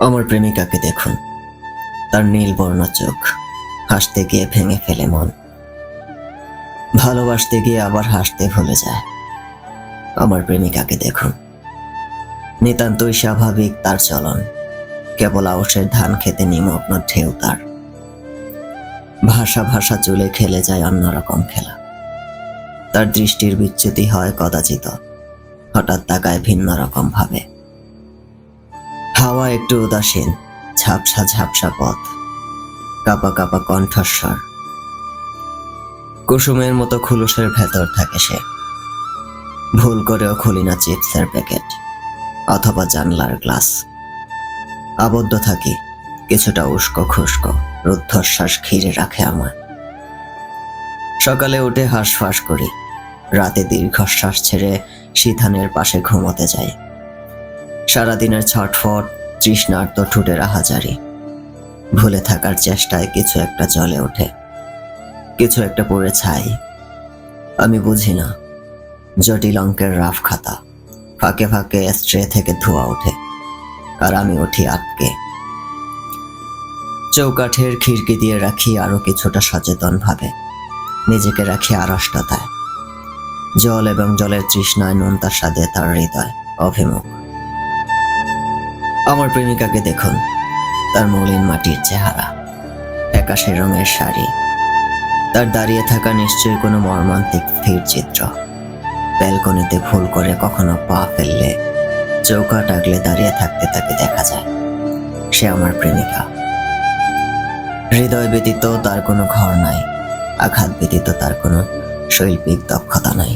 আমার প্রেমিকাকে দেখুন। তার নীল বর্ণ চোখ হাসতে গিয়ে ভেঙে ফেলে মন। ভালোবাসতে গিয়ে আবার হাসতে ভুলে যায়। আমার প্রেমিকাকে দেখুন। নিতান্তই স্বাভাবিক তার চলন। কেবল আউশের ধান খেতে নিমগ্ন ঢেউ তার। ভাষা ভাষা চুলে খেলে যায় অন্যরকম খেলা। তার দৃষ্টির বিচ্যুতি হয় কদাচিত হঠাৎ তাকায় ভিন্ন রকম ভাবে। একটু উদাসীন, ঝাপসা ঝাপসা পথ, কাপা কাপা কণ্ঠস্বর। কুসুমের মতো খুলুসের ভেতর থাকে সে। ভুল করেও খুলি না চিপসের প্যাকেট অথবা জানলার গ্লাস। আবদ্ধ থাকি, কিছুটা উস্কো খুস্কো, রুদ্ধশ্বাস ঘিরে রাখে আমার সকালে উঠে হাঁসফাঁস করি, রাতে দীর্ঘশ্বাস ছেড়ে সিথানের পাশে ঘুমোতে যাই। সারাদিনের ছটফট তৃষ্ণার্ত ঠুটের আহাজারি। ভুলে থাকার চেষ্টায় কিছু একটা জ্বলে ওঠে। কিছু একটা পড়ে ছাই। আমি বুঝি না। জটিল অঙ্কের রাফ খাতা। ফাঁকে ফাঁকে স্ট্রে থেকে ধোয়া ওঠে। আর আমি উঠি আটকে। চৌকাঠের খিড়কি দিয়ে রাখি আরও কিছুটা সচেতন ভাবে নিজেকে রাখি আড়ষ্টতায়। জল এবং জলের তৃষ্ণায় নোনতার সাথে তার হৃদয়, অভিমুখ। আমার প্রেমিকাকে দেখুন। তার মলিন মাটির চেহারা একাশে রঙের শাড়ি, তার দাঁড়িয়ে থাকা নিশ্চয়ই কোনো মর্মান্তিক স্থির চিত্র। ব্যালকনিতে ভুল করে কখনো পা ফেললে, চৌকা টাকলে দাঁড়িয়ে থাকতে তাকে দেখা যায়। সে আমার প্রেমিকা। হৃদয় ব্যতীত তার কোনো ঘর নাই, আঘাত ব্যতীত তার কোনো শৈল্পিক দক্ষতা নাই।